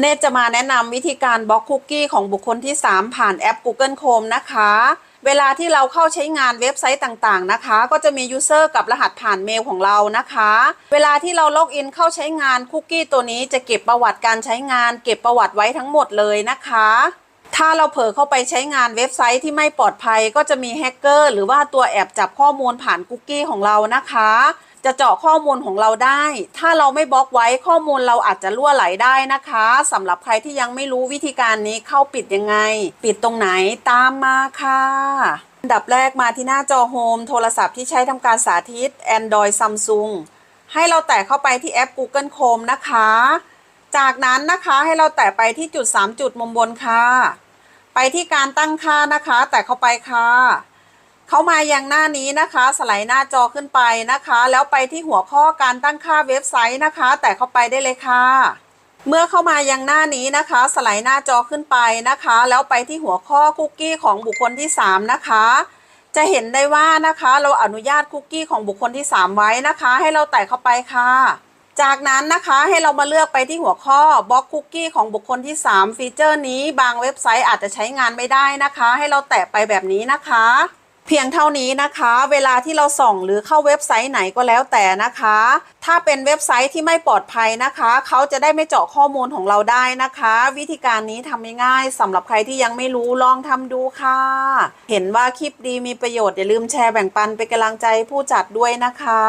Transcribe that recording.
เนตจะมาแนะนำวิธีการบล็อกคุกกี้ของบุคคลที่ 3 ผ่านแอป Google Chrome นะคะ เวลาที่เราเข้าใช้งานเว็บไซต์ต่างๆนะคะ ก็จะมียูเซอร์กับรหัสผ่านเมลของเรานะคะ เวลาที่เราล็อกอินเข้าใช้งานคุกกี้ตัวนี้จะเก็บประวัติการใช้งาน เก็บประวัติไว้ทั้งหมดเลยนะคะ ถ้าเราเผลอเข้าไปใช้งานเว็บไซต์ที่ไม่ปลอดภัย ก็จะมีแฮกเกอร์หรือว่าตัวแอบจับข้อมูลผ่านคุกกี้ของเรานะคะ จะเจาะข้อมูลของเราได้ ถ้าเราไม่บล็อกไว้ข้อมูลเราอาจจะล่วไหลได้นะคะสำหรับใครที่ยังไม่รู้วิธีการนี้เข้าปิดยังไง ปิดตรงไหนตามมาค่ะอันดับแรกมาที่หน้าจอโฮมโทรศัพท์ที่ใช้ทำการสาธิต Android Samsung ให้เราแตะเข้าไปที่แอป Google Chrome นะคะ จากนั้นนะคะให้เราแตะไปที่จุด 3 จุดมุมบนค่ะ ไปที่การตั้งค่านะคะ แตะเข้าไปค่ะ เข้ามายังหน้านี้นะคะ สไลด์หน้าจอขึ้นไปนะคะ แล้วไปที่หัวข้อการตั้งค่าเว็บไซต์นะคะ แตะเข้าไปได้เลยค่ะเมื่อเข้ามายังหน้านี้นะคะ สไลด์หน้าจอขึ้นไปนะคะ แล้วไปที่หัวข้อคุกกี้ของบุคคลที่ 3 นะคะ จะเห็นได้ว่านะคะเราอนุญาตคุกกี้ของบุคคลที่ 3 ไว้นะคะ ให้เราแตะเข้าไปค่ะ จากนั้นนะคะให้เรามาเลือกไปที่หัวข้อบล็อกคุกกี้ของบุคคลที่ 3 ฟีเจอร์นี้บางเว็บไซต์อาจจะใช้งานไม่ได้นะคะ ให้เราแตะไปแบบนี้นะคะ พียงเท่านี้นะคะ เวลาที่เราส่องหรือเข้าเว็บไซต์ไหนก็แล้วแต่นะคะ ถ้าเป็นเว็บไซต์ที่ไม่ปลอดภัยนะคะ เขาจะได้ไม่เจาะข้อมูลของเราได้นะคะ วิธีการนี้ทำง่ายๆสำหรับใครที่ยังไม่รู้ลองทำดูค่ะ เห็นว่าคลิปดีมีประโยชน์อย่าลืมแชร์แบ่งปันเป็นกำลังใจผู้จัดด้วยนะคะ